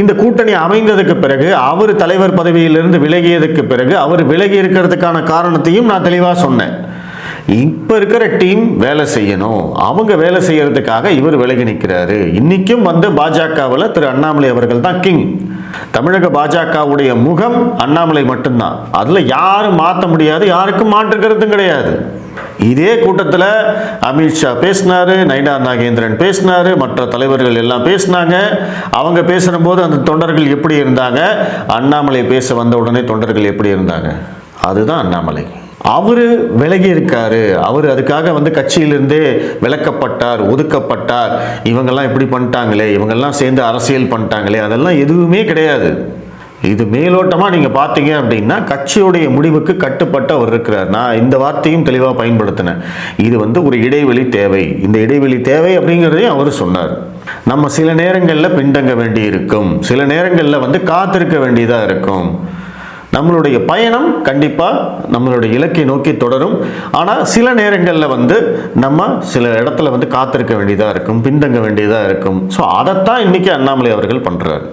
இந்த கூட்டணி அமைந்ததுக்கு பிறகு அவர் தலைவர் பதவியிலிருந்து விலகியதுக்கு பிறகு அவர் விலகி இருக்கிறதுக்கான காரணத்தையும் நான் தெளிவாக சொன்னேன். இப்போ இருக்கிற டீம் வேலை செய்யணும். அவங்க வேலை செய்யறதுக்காக இவர் விலகி நிற்கிறாரு இன்னைக்கும் வந்து பாஜகவில் திரு அண்ணாமலை அவர்கள் தான் கிங் தமிழக பாஜகவுடைய முகம் அண்ணாமலை மட்டும்தான். அதில் யாரும் மாற்ற முடியாது யாருக்கும் மாற்றுக்கிறதும் கிடையாது. இதே கூட்டத்தில் அமித்ஷா பேசினார் நைனா நாகேந்திரன் பேசினார் மற்ற தலைவர்கள் எல்லாம் பேசினாங்க. அவங்க பேசுகிற போது அந்த தொண்டர்கள் எப்படி இருந்தாங்க? அண்ணாமலை பேச வந்த உடனே தொண்டர்கள் எப்படி இருந்தாங்க? அதுதான் அண்ணாமலை. அவர் விலகி இருக்காரு அவர் அதுக்காக வந்து கட்சியிலிருந்தே விலக்கப்பட்டார் ஒதுக்கப்பட்டார். இவங்கெல்லாம் இப்படி பண்ணிட்டாங்களே இவங்கெல்லாம் சேர்ந்து அரசியல் பண்ணிட்டாங்களே அதெல்லாம் எதுவுமே கிடையாது. இது மேலோட்டமாக நீங்கள் பார்த்தீங்க அப்படின்னா கட்சியுடைய முடிவுக்கு கட்டுப்பட்டு அவர் இருக்கிறார். நான் இந்த வார்த்தையும் தெளிவாக பயன்படுத்தினேன். இது வந்து ஒரு இடைவெளி தேவை. இந்த இடைவெளி தேவை அப்படிங்கிறதையும் அவர் சொன்னார். நம்ம சில நேரங்களில் பின்தங்க வேண்டி இருக்கும் சில நேரங்களில் வந்து காத்திருக்க வேண்டியதாக இருக்கும். நம்மளுடைய பயணம் கண்டிப்பாக நம்மளுடைய இலக்கை நோக்கி தொடரும். ஆனால் சில நேரங்களில் வந்து நம்ம சில இடத்துல வந்து காத்திருக்க வேண்டியதாக இருக்கும் பின்தங்க வேண்டியதாக இருக்கும். ஸோ அதைத்தான் இன்றைக்கி அண்ணாமலை அவர்கள் பண்ணுறாரு